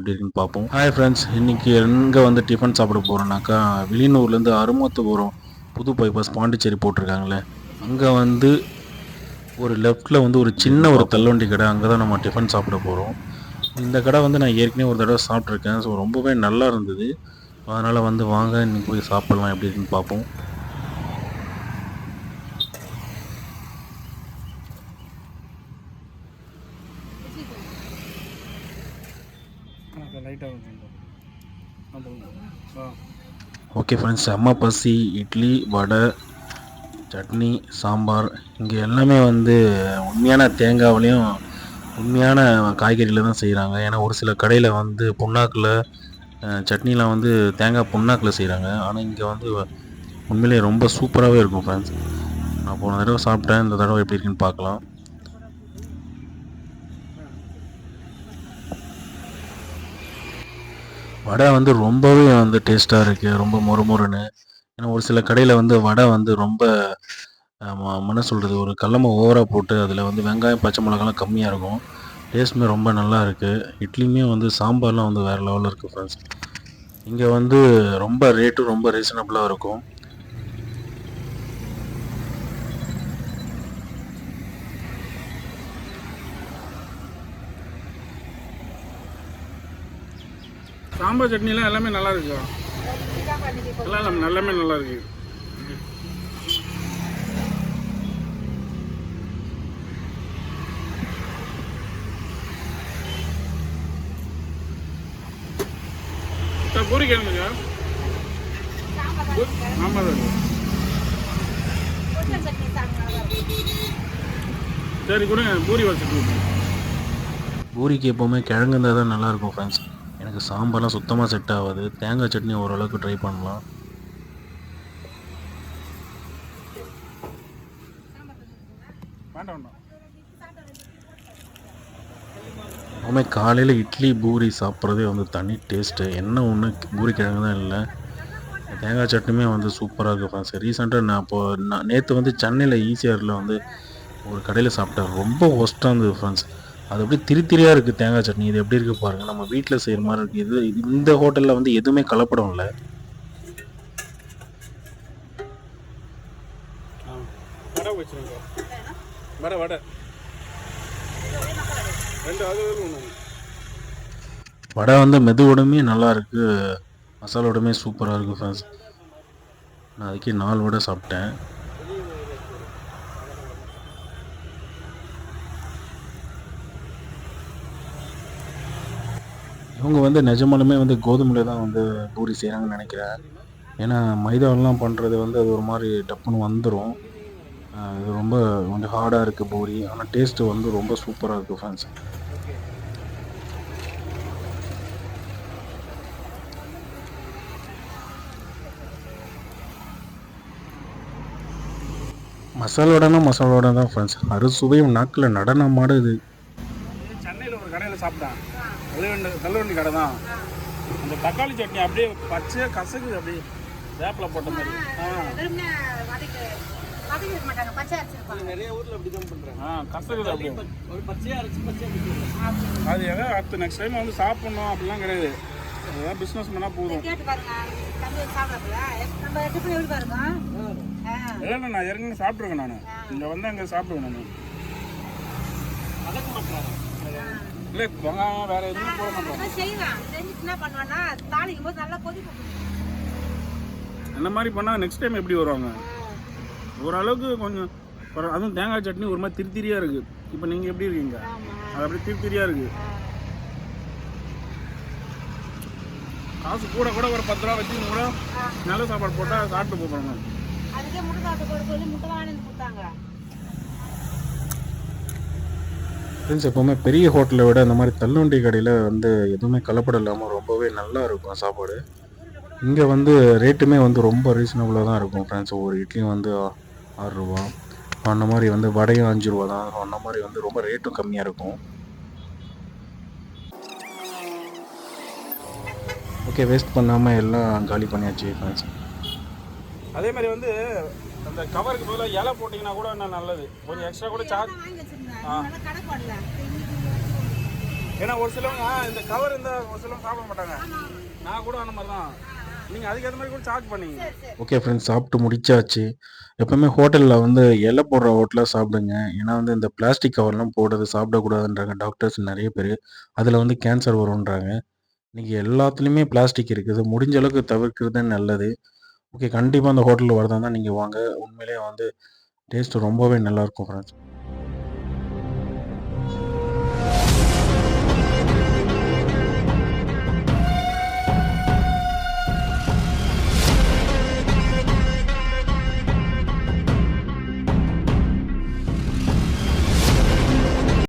எப்படி இருக்குன்னு பார்ப்போம். ஹாய் ஃப்ரெண்ட்ஸ் இன்றைக்கி எங்கே வந்து டிஃபன் சாப்பிட போகிறோம்னாக்கா வெளியூர்லேருந்து அருமத்துபுரம் புது பைபாஸ் பாண்டிச்சேரி போட்டிருக்காங்களே. அங்கே வந்து ஒரு லெஃப்ட்டில் வந்து ஒரு சின்ன ஒரு தள்ளுவண்டி கடை அங்கே தான் நம்ம டிஃபன் சாப்பிட போகிறோம் இந்த கடை வந்து நான் ஏற்கனவே ஒரு தடவை சாப்பிட்ருக்கேன் ஸோ ரொம்பவே நல்லா இருந்தது. அதனால் வந்து வாங்க இன்னைக்கு போய் சாப்பிட்லாம் எப்படி இருக்குன்னு பார்ப்போம். ஆ. ஓகே ஃப்ரெண்ட்ஸ் செம்ம பசி இட்லி வடை சட்னி சாம்பார் இங்கே எல்லாமே வந்து உண்மையான தேங்காவிலையும் உண்மையான காய்கறியில் தான் செய்கிறாங்க ஏன்னா ஒரு சில கடையில் வந்து புண்ணாக்கில் சட்னிலாம் வந்து தேங்காய் புண்ணாக்கில் செய்கிறாங்க ஆனால் இங்கே வந்து உண்மையிலேயே ரொம்ப சூப்பராகவே இருக்கும் ஃப்ரெண்ட்ஸ் நான் போன தடவை சாப்பிட்டேன். இந்த தடவை எப்படி இருக்குன்னு பார்க்கலாம். வடை வந்து ரொம்பவே வந்து டேஸ்ட்டாக இருக்குது ரொம்ப மொறுமொறுன்னு. ஏன்னா ஒரு சில கடையில் வந்து வடை வந்து ரொம்ப ஆமா, என்ன சொல்கிறது ஒரு கல்லமை ஓவராக போட்டு அதில் வந்து வெங்காயம் பச்சை மிளகாலாம் கம்மியாக இருக்கும். டேஸ்ட்டுமே ரொம்ப நல்லா இருக்குது இட்லியுமே வந்து சாம்பார்லாம் வந்து வேறு லெவலில் இருக்குது ஃப்ரெண்ட்ஸ் இங்கே வந்து ரொம்ப ரேட்டும் ரொம்ப ரீசனபிளாக இருக்கும். சாம்பார் சட்னிலாம் எல்லாமே நல்லா இருக்கு எல்லாம் எல்லாமே நல்லா இருக்கு பூரி கேளுங்க சார். ஆமாம் சார். சரி கொடுங்க பூரி வச்சு பூரிக்கு எப்போவுமே கிழங்கு இருந்தால் தான் நல்லாயிருக்கும் ஃப்ரெண்ட்ஸ் எனக்கு சாம்பார்லாம் சுத்தமாக செட் ஆகாது. தேங்காய் சட்னி ஓரளவுக்கு ட்ரை பண்ணலாம். வேண்டாம் காலையில் இட்லி பூரி சாப்பிட்றதே வந்து தனி டேஸ்ட்டு என்ன ஒன்று பூரி கிழங்கு தான் இல்லை. தேங்காய் சட்னியுமே வந்து சூப்பராக இருக்கும். ஃப்ரெண்ட்ஸ் ரீசெண்டாக நான் இப்போ நான் நேற்று வந்து சென்னையில் ஈசிஆரில் வந்து ஒரு கடையில் சாப்பிட்டேன். ரொம்ப ஒஸ்ட்டாக இருந்தது ஃப்ரெண்ட்ஸ் அது அப்படியே திரி திரியாக இருக்குது தேங்காய் சட்னி. இது எப்படி இருக்குது பாருங்கள் நம்ம வீட்டில் செய்கிற மாதிரி இருக்குது இது இந்த ஹோட்டலில் வந்து எதுவுமே கலப்படம் இல்லை. வடை ஒன்று வடை வந்து மெதுவோடமே நல்லா இருக்கு. மசாலோடமே சூப்பராக இருக்குது ஃப்ரெண்ட்ஸ் நான் அதுக்கே நாலு வடை சாப்பிட்டேன். இவங்க வந்து நிஜமாலுமே வந்து கோதுமையில தான் வந்து பூரி செய்கிறாங்கன்னு நினைக்கிறேன். ஏன்னா மைதாவெல்லாம் பண்ணுறது வந்து அது ஒரு மாதிரி டப்புன்னு வந்துடும் இது ரொம்ப கொஞ்சம் ஹார்டாக இருக்குது பூரி. ஆனால் டேஸ்ட்டு வந்து ரொம்ப சூப்பராக இருக்குது ஃப்ரெண்ட்ஸ் மசாலோடனா மசாலோட தான் ஃப்ரெண்ட்ஸ் அறுசுவையும் நாக்கில் நடனம் ஆடுது. சென்னையில் ஒரு கடையில் சாப்பிட்டேன். தள்ளுவண்டி தள்ளுவண்டி கடை தான். அந்த தக்காளி சட்னி அப்படியே பச்சையாக கசக்குது அப்படியே வேப்பில் போட்ட மாதிரி. நிறைய ஊரில் அப்படி தான் பண்ணுறாங்க ஆ கசக்குது அப்படியே. ஒரு அரைச்சி பச்சையாக அது எதோ அடுத்த நெக்ஸ்ட் டைம் வந்து சாப்பிட்ணும் அப்படிலாம் கிடையாது. ஏதாவது பிஸ்னஸ் பண்ணால் போதும். இல்லை நான் ஏற்கனவே சாப்பிட்ருக்கேன் நான். இங்கே வந்து அங்கே சாப்பிடுவேன் நான். இல்லை வெங்காயம் வேறு எதுவுமே போட மாட்டோம். அந்த மாதிரி பண்ணால் நெக்ஸ்ட் டைம் எப்படி வருவாங்க? ஓரளவுக்கு கொஞ்சம் அதுவும் தேங்காய் சட்னி ஒரு மாதிரி திருத்திரியாக இருக்குது இப்போ நீங்கள் எப்படி இருக்கீங்க? அது அப்படியே திருத்திரியாக இருக்குது காசு கூட கூட ஒரு பத்து ரூபா வச்சு கூட நல்ல சாப்பாடு போட்டால் சாப்பிட்டு போகிறாங்க அதுக்கே முட்டை சாப்பிட்டு போட சொல்லி முட்டை வாங்கி கொடுத்தாங்க. ஃப்ரெண்ட்ஸ் எப்போவுமே பெரிய ஹோட்டலை விட இந்த மாதிரி தள்ளுவண்டி கடையில் வந்து எதுவுமே கலப்படம் இல்லாமல் ரொம்பவே நல்லா இருக்கும் சாப்பாடு. இங்கே வந்து ரேட்டுமே வந்து ரொம்ப ரீசனபுளாக தான் இருக்கும் ஃப்ரெண்ட்ஸ் ஒவ்வொரு இட்லியும் வந்து ஆறுரூவா அந்த மாதிரி வந்து வடையும் அஞ்சு ரூபா தான். அந்த மாதிரி வந்து ரொம்ப ரேட்டும் கம்மியாக இருக்கும். ஓகே வேஸ்ட் பண்ணாமல் எல்லாம் காலி பண்ணியாச்சு ஃப்ரெண்ட்ஸ் அதே மாதிரி வந்து அந்த கவருக்கு பதிலாக இலை போட்டிங்கன்னா கூட இன்னும் நல்லது? கொஞ்சம் எக்ஸ்ட்ரா கூட சார்ஜ் ஆ. ஏன்னா ஒரு சிலவங்க ஆ, இந்த கவர் இந்த ஒரு சிலவங்க சாப்பிட மாட்டாங்க. நான் கூட அந்த மாதிரி தான் நீங்கள் அதுக்கேற்ற மாதிரி கூட சார்ஜ் பண்ணீங்க. ஓகே ஃப்ரெண்ட்ஸ் சாப்பிட்டு முடிச்சாச்சு. எப்பவுமே ஹோட்டலில் வந்து இலை போடுற ஹோட்டலாக சாப்பிடுங்க. ஏன்னா வந்து இந்த பிளாஸ்டிக் கவர்லாம் போடுறது சாப்பிடக்கூடாதுன்றாங்க டாக்டர்ஸ் நிறைய பேர். அதில் வந்து கேன்சர் வரும்ன்றாங்க. இன்றைக்கி எல்லாத்துலேயுமே பிளாஸ்டிக் இருக்குது. முடிஞ்ச அளவுக்கு தவிர்க்கிறது நல்லது. ஓகே கண்டிப்பாக அந்த ஹோட்டலில் வரதா இருந்தால் நீங்கள் வாங்க. உண்மையிலேயே வந்து டேஸ்ட் ரொம்பவே நல்லாயிருக்கும் ஃப்ரெண்ட்ஸ்